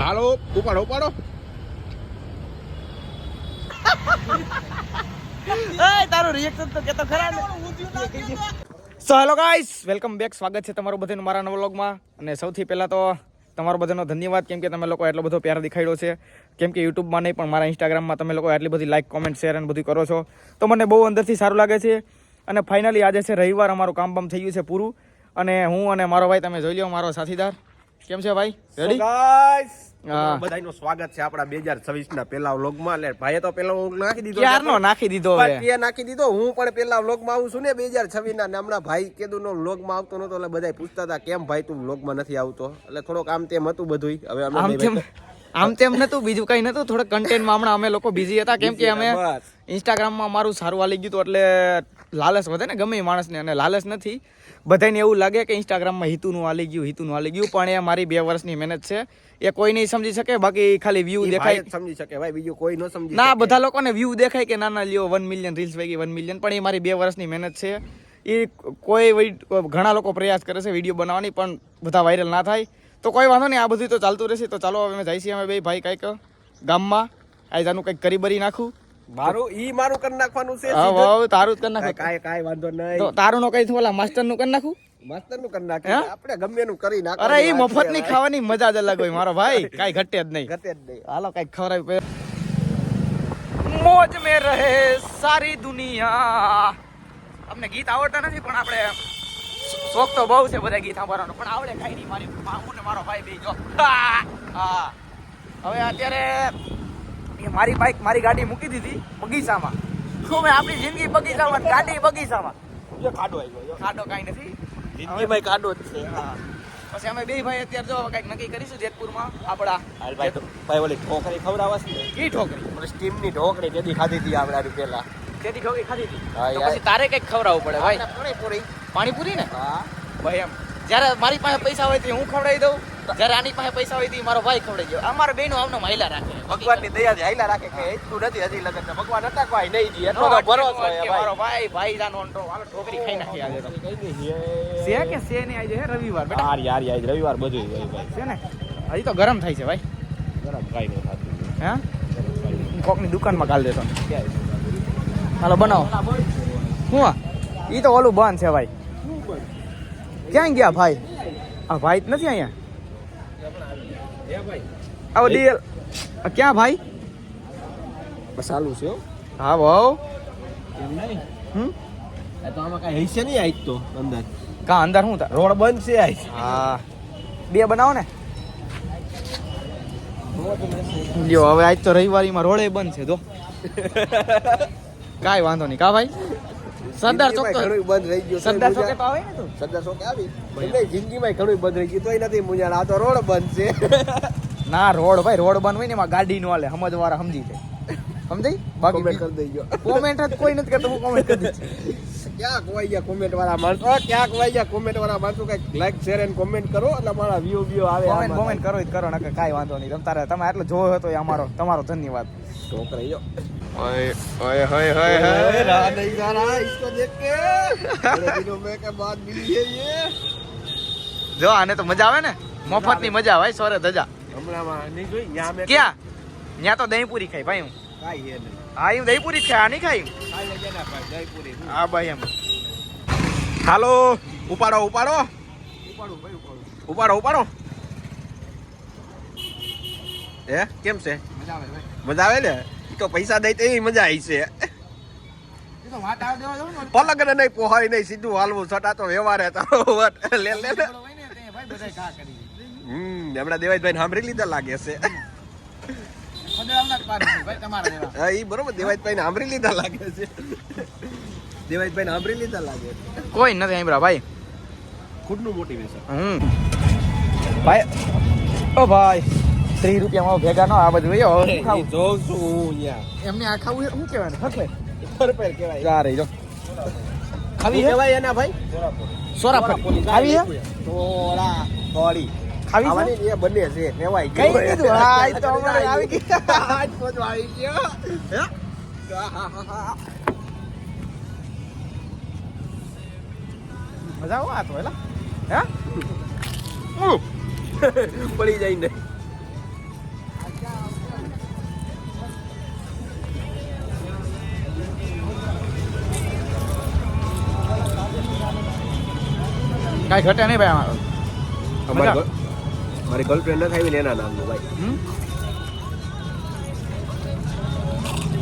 હાલો ઉપાડો ઉપાડો. તારું રિએક્શન તો કેતો ખરા ને. So hello guys welcome back સ્વાગત છે તમારું બધાનું મારા નવા વ્લોગમાં. અને સૌથી પહેલાં તો તમારો બધાનો ધન્યવાદ. કેમ કે તમે લોકો એટલો બધો પ્યાર દેખાડ્યો છે. કેમ કે યુટ્યુબમાં નહીં પણ મારા ઇન્સ્ટાગ્રામમાં તમે લોકો એટલી બધી લાઈક કોમેન્ટ શેર અને બધું કરો છો. તો મને બહુ અંદરથી સારું લાગે છે. અને ફાઇનલી આજે છે રવિવાર અમારું કામ બામ થઈ ગયું છે પૂરું. અને હું અને મારો ભાઈ તમે જોઈ લો મારો સાથીદાર. કેમ છે ભાઈ? રેડી ગાઈસ હા. બધાનું સ્વાગત છે આપણા 2026 ના પહેલા વ્લોગમાં. એટલે ભાઈએ તો પહેલો વ્લોગ નાખી દીધો. ક્યારનો નાખી દીધો હવે? તે નાખી દીધો. હું પણ પહેલા વ્લોગમાં આવું છું ને 2026 ના નામના ભાઈ કેદું નો વ્લોગમાં આવતો નતો એટલે બધાય પૂછતા હતા કેમ ભાઈ તું વ્લોગમાં નથી આવતો? એટલે થોડોક આમ તેમ હતું બધુંય. હવે અમે આમ તેમ આમ તેમ નતું બીજું કઈ નતું થોડું કન્ટેન્ટમાં હમણાં અમે લોકો બિઝી હતા. કેમ કે અમે ઇન્સ્ટાગ્રામ ઇન્સ્ટાગ્રામમાં મારું સારું હાલી ગયું હતું એટલે લાલચ વધે ને ગમે એ માણસને અને લાલચ નથી. બધાને એવું લાગે કે ઇન્સ્ટાગ્રામમાં હિતુનું હાલી ગયું હિતુનું આલી ગયું પણ એ મારી બે વર્ષની મહેનત છે. એ કોઈ નહીં સમજી શકે બાકી ખાલી વ્યૂ દેખાય. સમજી શકે ભાઈ બીજું કોઈ ન સમજી ના બધા લોકોને વ્યૂ દેખાય કે ના ના લ્યો વન મિલિયન રીલ્સ વગી વન મિલિયન પણ એ મારી બે વર્ષની મહેનત છે. એ કોઈ ઘણા લોકો પ્રયાસ કરે છે વીડિયો બનાવવાની પણ બધા વાયરલ ના થાય. તો કોઈ વાંધો નહીં આ બધું તો ચાલતું રહેશે. તો ચાલો હવે અમે જાય છીએ અમે બે ભાઈ કંઈક ગામમાં. આયદાનું કંઈક કરી બરી નાખું. મારું ઈ મારું કરી નાખવાનું છે હા સીધું. તારું જ કરી કાંઈ નાખું. કાંઈ કાંઈ વાંધો તો તારું નો કઈ ઓલા માસ્ટરનું કરી નાખું? માસ્તરનું કરી નાખીએ આપણે ગમે એનું કરી અરે નાખવાનું મફતની ખાવાની મજા જ અલગ હોય મારો ભાઈ. કાઈ ઘટે જ નહીં. ઘટે જ નહીં. હાલો કંઈક ખવડાવી મોજ में રહે સારી દુનિયા. અમને ગીત આવડતા નથી પણ આપણે શોખ તો બહુ છે બધા ગીત સાંભળવાનો. પણ આવડે કઈ નહીં મારી હું ને મારો ભાઈ બે જો. હા હા. હવે અત્યારે એ મારી બાઈક મારી ગાડી મૂકી દીધી બગીચામાં. હવે આપણી જિંદગી બગીચામાં ગાડી બગીચામાં? જો ખાડો આવ્યો જો. ખાડો કાંઈ નથી. જિંદગીમાં ખાડો જ છે. હા. પછી અમે બે ભાઈ અત્યારે જો કંઈક નક્કી કરીશું જેતપુરમાં આપણા હાલ ભાઈ તો ભાઈ ઓલી ઢોકળી ખવડાવસ છે ઈ ઠોકરી ઓલી સ્ટીમની ઢોકળી તેથી ખાધી હતી આપણે પહેલા તેથી ઠોકરી ખાધી હતી તો. પછી તારે કંઈક ખવડાવવું પડે ભાઈ. પાણીપુરી પાણીપુરી ને? હા. ભાઈ એમ. જ્યારે મારી પાસે પૈસા હોય તો હું ખવડાવી દઉં. જ્યારે આની પાસે પૈસા હોય તો મારો ભાઈ ખવડાવી દો. અમારા બેનો આમનો મહિલા રાખે. ભગવાનની દયાથી હાઈલા રાખે કે એટલું નથી હજી લગન ભગવાન કોઈ નહીં જી. એટલો તો ભરોસો છે મારો ભાઈ ભાઈ જાનો અંટો. હાલો ઠોકરી ખાઈ નાખી આજે તો. છે કે છે ને આજે હે રવિવાર બેટા? યાર યાર યાર રવિવાર બધું હોય ભાઈ. છે ને? હજી તો ગરમ થાય છે ભાઈ. ગરમ કાઈ નહીં થાતું. હે? હું કોકની દુકાનમાં કાલ દેતો. હાલો બનાવો. હું આ? ઈ તો ઓલું બંધ છે ભાઈ. ક્યાં ગયા ભાઈ? આ ભાઈ નથી અહીંયા? ભાઈ. આવો ડીએલ આ ક્યાં ભાઈ? બસ ચાલુ છે હો. હા ભાવ એમ નહીં? હમ? તો આમાં કાંઈ હશે નહીં આજ તો અંદર. કા અંદર શું રોડ બંધ છે આજ. હા. બે બનાવો ને. લ્યો હવે આજ તો રવિવારીમાં રોડે બંધ છે જો. કાંઈ વાંધો નહીં કા ભાઈ? સરદાર ચોક ઘણું બંધ રહી ગયું સરદાર ચોકે તો આવે ને તું. સરદાર ચોકે આવી. એટલે જિંદગીમાં ઘણું બંધ રહી ગયું તોય નથી મુંજાણ આ તો રોડ બંધ છે. ના રોડ ભાઈ રોડ બંધ હોય ને એમાં ગાડી નો હાલે સમજવાળા સમજી જાય સમજાઈ બાકી કોમેન્ટ કરી દેજો. કોમેન્ટ જ કોઈ નથી કરતો હું કોમેન્ટ કરી દઈશ. ક્યાં ખોવાઈ ગયા કોમેન્ટ વાળા માણસો ક્યાં ખોવાઈ ગયા કોમેન્ટ વાળા માણસો કંઈક લાઈક શેર એન્ડ કોમેન્ટ કરો. એટલે મારા વ્યૂ વ્યૂ આવે કોમેન્ટ કોમેન્ટ કરો જ કરો નકર કાંઈ વાંધો નહીં. તમ તારે તમે આટલો જોયો હતો એ અમારો તમારો ધન્યવાદ. છોકરી જો ઓય ઓય ઓય अरे रहा नहीं जा रहा इसको देख के बड़े दिनों में के बाद मिली है ये જો આને તો મજા આવે ને મફત ની મજા આવે સોરે ધજા હમણાંમાં નહીં જોઈ યા મેં ક્યાં ત્યાં તો દહીં પૂરી ખાઈ ભાઈ હું કાંઈ હે નહીં હા હું દહીં પૂરી જ ખાઈ આ નહીં ખાઈ કાંઈ લઈ જાય ભાઈ જયપુરી હા ભાઈ એમ હાલો ઉપાડો ઉપાડો ઉપાડું ભાઈ ઉપાડું ઉપાડો ઉપાડો હે કેમ છે મજા આવે ભાઈ મજા આવે ને ઈ તો પૈસા દઈ તો મજા આવી છે. એ તો વાત આવે દેવા દઉં ને. પલક ને નહીં પોહાય નહીં સીધું હાલવું છટા તો વ્યવહાર તારો વટ. લે લે હમ હમણાં દેવાજભાઈ સાંભળી લીધા લાગે છે. હા એ બરોબર દેવાજભાઈ સાંભળી લીધા લાગે છે. દેવાજભાઈ સાંભળી લીધા લાગે છે. કોઈ નથી સાંભળ્યા ભાઈ. ખુદનું મોટિવેશન હમ. ભાઈ ઓ ભાઈ. ત્રીસ રૂપિયામાં ભેગા નો આ બધું હવે? જોઉં છું હું અહીંયા. એમને આ ખાવું શું કહેવાય? હકલે. પરપેર કહેવાય. રહી જો. ખાવી કહેવાય એના ભાઈ? સોરાફળી ખાવી છે? થોડા થોડી ખાવી છે? એ બંને છે કહેવાય કઈ કીધું? હા તો અમારે આવી ગઈ આજ તો આવી ગયો. હે? મજા આવો આ તો એલા હે? પડી જાય ને. કાંઈ ઘટે નહીં ભાઈ અમારો મારી ગર્લફ્રેન્ડ નથી આવી એના નામનું ભાઈ?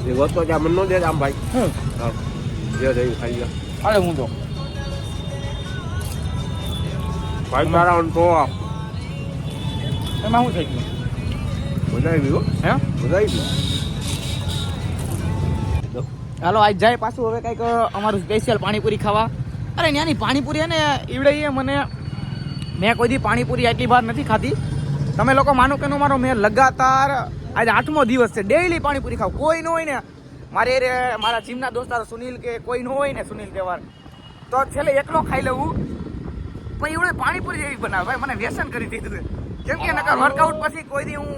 એ વસ્તુ ત્યાં મન ન દે આમ ભાઈ. હું. જે જઈ ખાઈ ગયા અરે હું તો. ભાઈ તારા તો એમાં શું થઈ ગયું? મજા આવી હો. મજા આવી હાલો આજ જાય પાછું હવે કંઈક અમારું સ્પેશિયલ પાણીપુરી ખાવા. અરે ત્યાંની પાણીપુરી ને ઈવડાઈએ, મને મેં કોઈ દી પાણીપુરી આટલી વાર નથી ખાધી. તમે લોકો માનો કે નો મારો મેં લગાતાર આજે આઠમો દિવસ છે ડેઈલી પાણીપુરી ખાવ કોઈ ન હોય ને, મારે રે, મારા જીમના દોસ્તાર સુનિલ કે કોઈ ન હોય ને સુનિલ તહેવાર તો છેલ્લે એકલો ખાઈ લેવું પણ એવડે પાણીપુરી જેવી બનાવે, ભાઈ, મને વ્યસન કરી દીધું કેમ કે નકર વર્કઆઉટ પછી કોઈ દી હું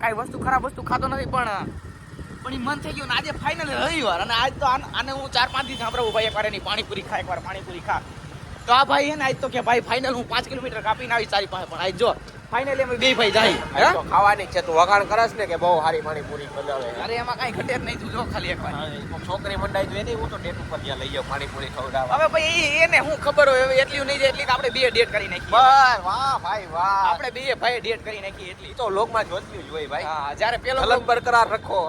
કાંઈ વસ્તુ ખરાબ વસ્તુ ખાતો નથી, પણ પણ એ મન થઈ ગયું આજે ફાઇનલ રવિવાર અને આજ તો આન- હું ચાર પાંચ દિવસ સાંભળવું ભાઈ એકવાર એની પાણીપુરી ખા, એકવાર પાણીપુરી ખા. તો આ ભાઈ હે ને આજ તો કે ભાઈ ફાઇનલ હું પાંચ કિલોમીટર કાપીને આવી તારી પાસે. પણ આજ જો ફાઇનલી અમે બે ભાઈ જાય. હે? ખાવાની છે તું વખાણ કરસ ને કે બહુ સારી પાણીપુરી બનાવે અરે એમાં કાંઈ ઘટે નહીં તું જો ખાલી કોક છોકરી મંડાઈ જોઈએ હું તો ડેટ ઉપર ત્યાં લઈ જાઉં પાણીપુરી ખવડાવવા. હવે ભાઈ એને હું ખબર હોય? હવે એટલી નહીં જાય એટલી આપણે બે ડેટ કરી નાખી બસ વાહ ભાઈ વાહ. આપણે બે ભાઈ ડેટ કરી નાખી એટલી. તો લોકમાં માં જ હોય ભાઈ. હા જ્યારે પેલો બ્લોગ બરકરાર રાખો.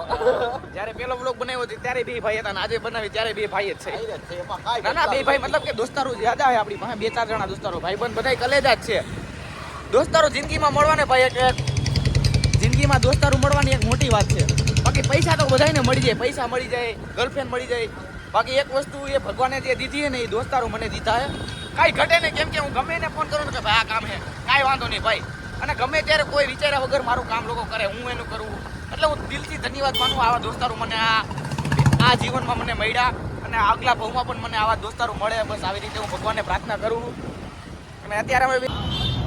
જ્યારે પેલો બ્લોગ બનાવ્યો હતો ત્યારે બે ભાઈ હતા અને આજે બનાવી ત્યારે બે ભાઈ જ છે. ના ના બે ભાઈ મતલબ કે દોસ્તારો જ્યાદા હોય આપણી પાસે બે ચાર જણા દોસ્તારો. ભાઈ બંધ બધા કલેજા જ છે. દોસ્તારો જિંદગીમાં મળવાને ભાઈ એક જિંદગીમાં દોસ્તારો મળવાની એક મોટી વાત છે. બાકી પૈસા તો બધાને મળી જાય, પૈસા મળી જાય ગર્લફ્રેન્ડ મળી જાય. બાકી એક વસ્તુ એ ભગવાને જે દીધી ને એ દોસ્તારો મને દીધા છે કાંઈ ઘટે ને કેમ કે હું ગમે એને ફોન કરું કે ભાઈ આ કામ છે કાંઈ વાંધો નહીં ભાઈ. અને ગમે ત્યારે કોઈ વિચાર્યા વગર મારું કામ લોકો કરે, હું એનું કરું. એટલે હું દિલથી ધન્યવાદ માનું આવા દોસ્તારો મને આ આ જીવનમાં મને મળ્યા. અને આગલા ભાવમાં પણ મને આવા દોસ્તારો મળે. બસ આવી રીતે હું ભગવાનને પ્રાર્થના કરું અને અત્યારે અમે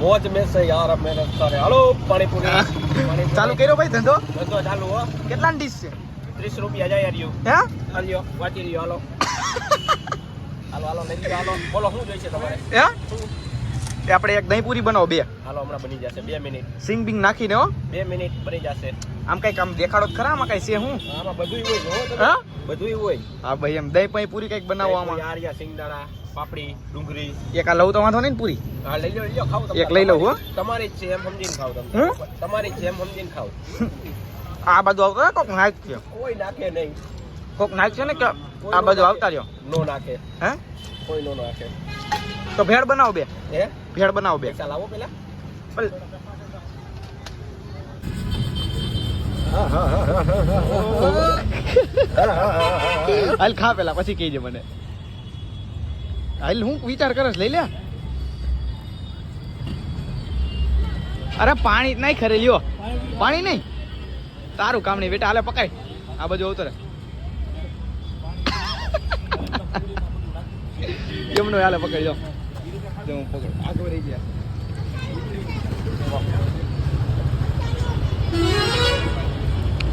મોજ મેં છે યાર અમે કરે હાલો પાણીપુરી. ચાલુ કર્યો ભાઈ ધંધો? ધંધો ચાલુ હો. કેટલાની ડીશ છે? ત્રીસ રૂપિયા જાય રહ્યું હે? હાલ્યો વાંચી રહ્યો હાલો. હાલો હાલો લઈ હાલો. બોલો શું જોઈશે તમારે? હે? આપણે એક દહીં પૂરી બનાવો બે. હાલો હમણાં બની જશે. બે મિનિટ. સિંગ બિંગ નાખીને હો. બે મિનિટ બની જશે. આમ કંઈક આમ દેખાડો ખરા આમાં કઈ છે હું આમાં બધું હોય. હા બધુંય હોય. હા ભાઈ એમ દહીં પહીં પૂરી કંઈક બનાવો આમાં. આર્યા સિંગદાણા. પાપડી ડુંગળી એક આ લઉં તો વાંધો નહીં પૂરી હા લઈ લો લઈ લો ખાવ તમે એક લઈ લઉં, હો. તમારી જ છે એમ સમજીને ખાવ તમે તમારી છે એમ સમજીને ખાવ આ બાજુ આવતો કોક નાખ છે કોઈ નાખે નહીં કોક નાખ છે ને કે આ બાજુ આવતા રહ્યો નો નાખે હે કોઈ નો નાખે તો ભેળ બનાવો બે હે ભેળ બનાવો બે ચાલ આવો પેલા હાલ ખા પેલા પછી કહીજે મને હાલ હું વિચાર કરસ, લઈ લે. અરે, પાણી નહીં ખરે, લ્યો. પાણી નહીં? તારું કામ નહીં, બેટા, હાલે પકાય આ બાજુ અવતરે રે કેમનો હાલે, પકડી જો હું રહી ગયા.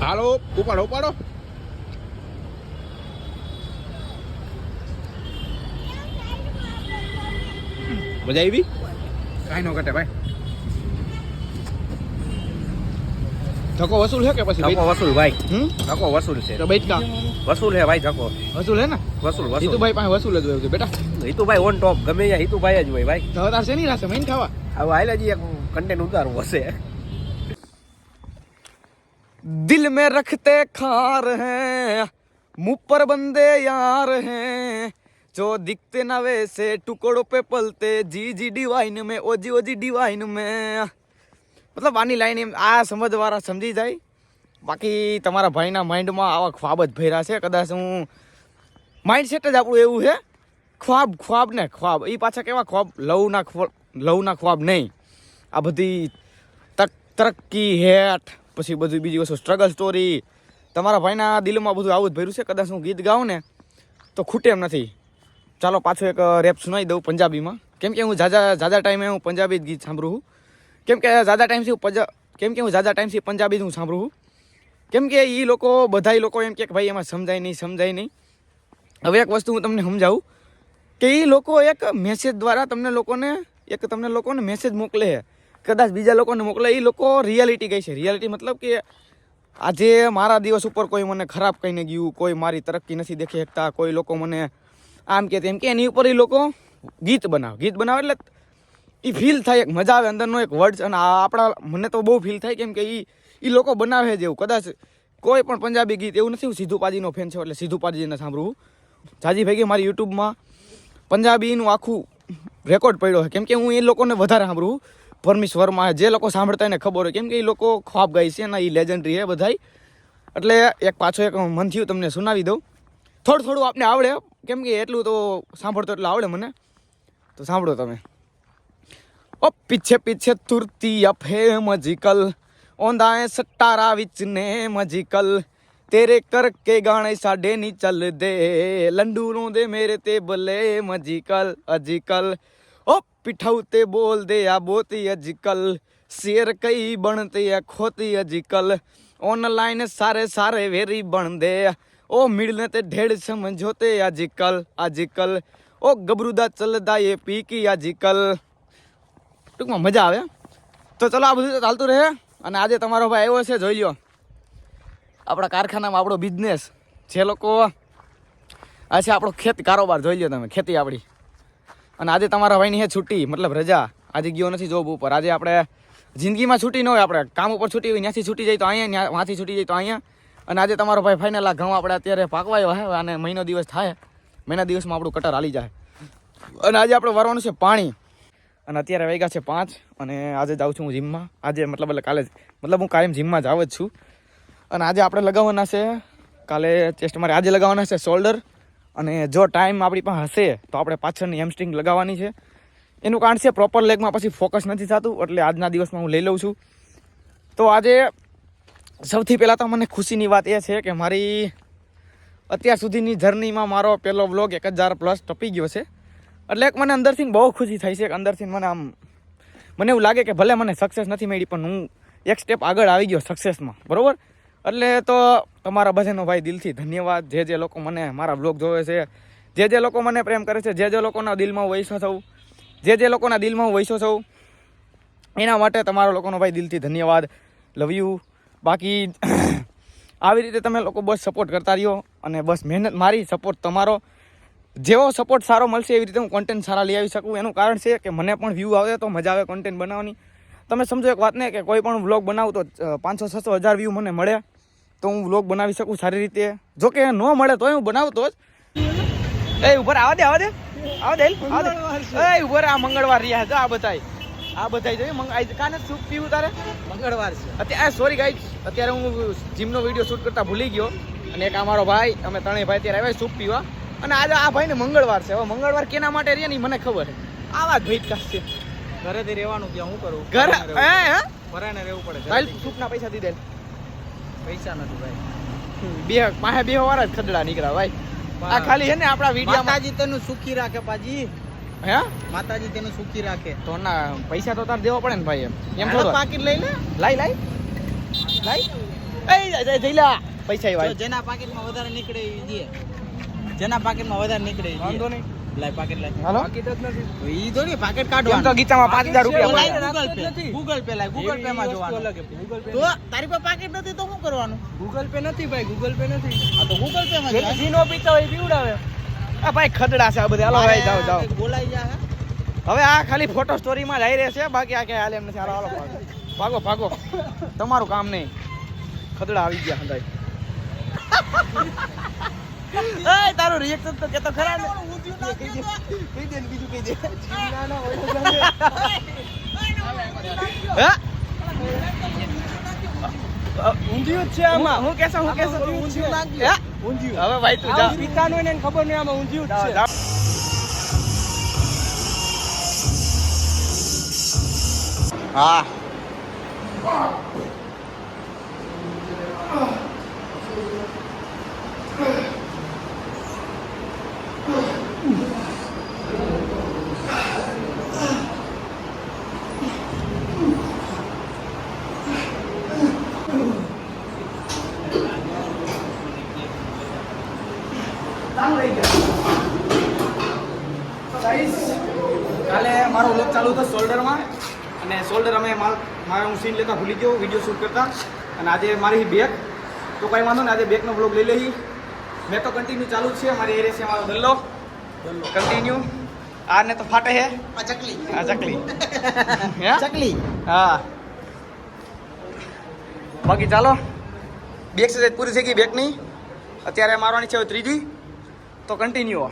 હાલો, ઉપાડો ઉપાડો. મજા આવી? કાંઈ ન ઘટે ભાઈ. ધક્કો વસૂલ છે કે પછી ધકો વસૂલ ભાઈ. હમ? ધક્કો વસૂલ છે. તો બેટકા વસૂલ છે ભાઈ ધક્કો. વસૂલ હે ને? વસૂલ વસૂલ. હિતુભાઈ પાસે વસૂલ જ હોય છે બેટા. હિતુભાઈ ઓન ટોપ ગમે ત્યાં હિતુભાઈ જ હોય ભાઈ. તો છે શેની રાસે મેઈન ખાવા? હવે આઈલાજી એક કન્ટેન્ટ ઉતારવું હશે. દિલ મે રખતે ખાર હે મું પર બંદે યાર હે. जो दिखते ना वैसे टुकड़ों पे पलते जी जी डिवाइन में ओजी ओजी डिवाइन में મતલબ આની લાઈન એમ આ સમજવાળા સમજી જાય બાકી તમારા ભાઈના માઇન્ડમાં આવા ખ્વાબ જ ભર્યા છે કદાચ હું માઇન્ડ સેટ જ આપણું એવું છે ખ્વાબ ખ્વાબ ને ખ્વાબ એ પાછા કેવા ખ્વાબ લવના ખ્વાબ લવના ખ્વાબ નહીં આ બધી તક તરક્કી હેઠ પછી બધું બીજી વસ્તુ સ્ટ્રગલ સ્ટોરી તમારા ભાઈના દિલમાં બધું આવું જ ભર્યું છે કદાચ હું ગીત ગાઉં ને તો ખૂટે એમ નથી ચાલો પાછું એક રેપ સુનાવી દઉં પંજાબીમાં. કેમ કે હું જાજા જાજા ટાઈમે હું પંજાબી જ ગીત સાંભળું છું. કેમ કે જાજા ટાઈમથી હું કેમ કે હું જાજા ટાઈમથી પંજાબી જ હું સાંભળું છું. કેમ કે એ લોકો બધા લોકો એમ કે ભાઈ એમાં સમજાય નહીં સમજાય નહીં. હવે એક વસ્તુ હું તમને સમજાવું કે એ લોકો એક મેસેજ દ્વારા તમને લોકોને, એક તમને લોકોને મેસેજ મોકલે છે. કદાચ બીજા લોકોને મોકલે એ લોકો રિયાલિટી કહે છે. રિયાલિટી મતલબ કે આજે મારા દિવસ ઉપર કોઈ મને ખરાબ કહીને ગયું, કોઈ મારી તરક્કી નથી દેખી શકતા, કોઈ લોકો મને આમ કે તેમ કે, એની ઉપર એ લોકો ગીત બનાવે. ગીત બનાવે એટલે એ ફીલ થાય, એક મજા આવે અંદરનો એક વર્ડ્સ અને આપણા, મને તો બહુ ફીલ થાય કેમ કે એ એ લોકો બનાવે જેવું કદાચ કોઈ પણ પંજાબી ગીત એવું નથી, હું સિદ્ધુ પાજીનો ફેન છે એટલે સિદ્ધુ પાજીને સાંભળવું જાજી ભેગી મારી યુટ્યુબમાં પંજાબીનું આખું રેકોર્ડ પડ્યો છે. કેમ કે હું એ લોકોને વધારે સાંભળું. પરમીશ વર્મા જે લોકો સાંભળતા એને ખબર હોય. કેમ કે એ લોકો ખ્વાબ ગાય છે ને એ લેજન્ડરી છે બધાય. એટલે એક પાછો એક મન થયું તમને સુનાવી દઉં. થોડું થોડું આપને આવડે કેમ કે એટલું તો સાંભળતો એટલે આવડે મને તો સાંભળો તમે ઓ પીછે પીછે તુરતી અફે મજીકલ ઓંધાએ સટ્ટારા ਵਿੱਚ ਨੇ ਮਜੀਕਲ ਤੇਰੇ ਕਰਕੇ ਗਾਣੇ ਸਾਡੇ ਨਹੀਂ ਚੱਲਦੇ ਲੰਡੂ ਨੂੰ ਦੇ ਮੇਰੇ ਤੇ ਬੱਲੇ ਮਜੀਕਲ ਅਜੀਕਲ ਓ ਪਿੱਠਾਉ ਤੇ ਬੋਲਦੇ ਆ ਬਹੁਤੀ ਅਜੀਕਲ ਸ਼ੇਰ ਕਈ ਬਣਦੇ ਆ ਖੋਤੀ ਅਜੀਕਲ ਆਨਲਾਈਨ ਸਾਰੇ ਸਾਰੇ ਵੇਰੀ ਬਣਦੇ ਆ ओ मिलने ते ढेर समझो ते आजिकल आजिकल ઓ ગબરુદા ચલદા એ પીકી કી આજકલ. ટૂંકમાં મજા આવે તો ચલો આ બધું તો ચાલતું રહે, અને આજે તમારો ભાઈ આવ્યો છે, જોઈ લો આપણા કારખાનામાં આપણો બિઝનેસ જે લોકો આ છે આપણો ખેતી કારોબાર, જોઈ લો તમે, ખેતી આપણી. અને આજે તમારા ભાઈની હે છૂટી, મતલબ રજા. આજે ગયો નથી જોબ ઉપર. આજે આપણે જિંદગીમાં છૂટી ન હોય આપણે. કામ ઉપર છૂટી હોય, ત્યાંથી છૂટી જાય તો અહીંયા, ત્યાંથી છૂટી જાય તો અહીંયા. અને આજે તમારો ભાઈ ફાઇનલ આ ઘઉં આપણે અત્યારે પાકવાયો હે અને મહિનો દિવસ થાય. મહિના દિવસમાં આપણું કટર હાલી જાય. અને આજે આપણે વરવાનું છે પાણી. અને અત્યારે વાગ્યા છે પાંચ અને આજે જાઉં છું હું જીમમાં આજે મતલબ એટલે કાલે મતલબ હું કાયમ જીમમાં જ આવે જ છું. અને આજે આપણે લગાવવાના છે કાલે ચેસ્ટ મારે આજે લગાવવાના છે શોલ્ડર અને જો ટાઈમ આપણી પાસે હશે, તો આપણે પાછળની હેમસ્ટ્રિંગ લગાવવાની છે. એનું કારણ છે પ્રોપર લેગમાં પછી ફોકસ નથી થતું, એટલે આજના દિવસમાં હું લઈ લઉં છું. તો આજે સૌથી પહેલાં તો મને ખુશીની વાત એ છે કે મારી અત્યાર સુધીની જર્નીમાં મારો પહેલો વ્લોગ એક હજાર પ્લસ ટપી ગયો છે. એટલે એક મને અંદરથી બહુ ખુશી થઈ છે અંદરથી મને આમ, મને એવું લાગે કે ભલે મને સક્સેસ નથી મળી, પણ હું એક સ્ટેપ આગળ આવી ગયો સક્સેસમાં બરાબર? એટલે તો તમારા બધાનો ભાઈ દિલથી ધન્યવાદ. જે જે લોકો મને મારા બ્લોગ જોવે છે, જે જે લોકો મને પ્રેમ કરે છે, જે જે લોકોના દિલમાં વૈસો થવું જે જે લોકોના દિલમાં હું વૈસો થઉં એના માટે તમારા લોકોનો ભાઈ દિલથી ધન્યવાદ. લવ યુ બાકી આવી રીતે તમે લોકો બસ સપોર્ટ કરતા રહ્યો અને બસ મહેનત મારી સપોર્ટ તમારો. જેવો સપોર્ટ સારો મળશે એવી રીતે હું કોન્ટેન્ટ સારા લઈ આવી શકું. એનું કારણ છે કે મને પણ વ્યૂ આવે તો મજા આવે કોન્ટેન્ટ બનાવવાની. તમે સમજો એક વાત ને કે કોઈ પણ વ્લોગ બનાવું તો પાંચસો છસો હજાર વ્યૂ મને મળે તો હું વ્લોગ બનાવી શકું સારી રીતે. જો કે ન મળે તોય હું બનાવતો જ. એ ઉપર આવા દે આવા દે આવા દે આવા દે. એ ઉપર આ મંગળવાર રહ્યા છે આ બધાય. આ બધાય જોઈએ મંગ આ કાને સૂપ પીવું તારે? મંગળવાર છે. અત્યારે સોરી ગાઈસ અત્યારે હું જીમનો વીડિયો શૂટ કરતા ભૂલી ગયો. અને એક અમારો ભાઈ અમે ત્રણેય ભાઈ અત્યારે આવ્યા સૂપ પીવા. અને આજે આ ભાઈને મંગળવાર છે. હવે મંગળવાર કેના માટે રહે ને મને ખબર છે. આવા જ ભાઈ કાસ છે. ઘરેથી રહેવાનું ત્યાં હું કરું? ઘર હે પરાણે રહેવું પડે ઘરેથી. સૂપના પૈસા દી દે. પૈસા નથી ભાઈ. બે પાસે બે વાળા જ ખદડા નીકળ્યા ભાઈ. આ ખાલી છે ને આપણા વીડિયો માતાજી તેનું સુખી રાખે પાજી. હે? માતાજી તેનું સુખી રાખે. તો ના પૈસા તો તાર દેવા પડે ને ભાઈ એમ એમ થોડું. પાકીટ લઈ લે. લાઈ લાઈ. લાઈ. એ જઈ લા પૈસા ભાઈ જેના પાકીટમાં વધારે નીકળે એ દે. જેના પાકીટમાં વધારે નીકળે એ વાંધો નહીં. લાય પાકીટ લાય હાલો. તો ઈ તો નહીં પાકીટ એમ તો ગીતામાં પાંચ હજાર રૂપિયા તો Google Pay Google Pay Google Pay માં જોવાનું. તો તારી પાસે પાકેટ નથી તો શું કરવાનું? ગૂગલ પે નથી ભાઈ ગૂગલ પે નથી. આ તો ગૂગલ પે માં જીનો પીતા હોય પીવડાવે આ ભાઈ ખદડા છે આ બધા. હાલો ભાઈ જાઓ જાઓ. બોલાઈ જા. હવે આ ખાલી ફોટો સ્ટોરીમાં જ આવી રહેશે. બાકી આ કઈ હાલ એમ નથી. હાલો હાલો ભાગો. ભાગો ભાગો. તમારું કામ નહીં. ખદડા આવી ગયા હંધાઈ એ તારું રિએક્શન તો કેતો ખરા ને. કહી દે કહી દે ને બીજું કહી દે. હે? ઊંધિયું છે આમાં. હું કેસો હું કેસો ઊંધિયું નાખી. હે? હવે ભાઈ તું જા પિતાનું એને ખબર નહીં આમાં ઊંધિયું જ છે જા. કાલે મારો વ્લોગ ચાલુ હતો શોલ્ડરમાં અને શોલ્ડર અમે મારા મારે હું સીન લેતા ભૂલી ગયો વીડિયો શૂટ કરતા. અને આજે મારી બેગ તો કાંઈ વાંધો ને આજે બેગનો વ્લોગ લઈ લઈ મેં તો કન્ટિન્યુ ચાલુ જ છે મારી એરિયા છે મારો દલ્લો કન્ટિન્યુ આને તો ફાટે હે. આ ચકલી. આ ચકલી. હે? ચકલી. હા. બાકી ચાલો. બે એક્સરસાઇઝ પૂરી થઈ ગઈ બેકની અત્યારે મારવાની છે ત્રીજી. તો કન્ટિન્યુ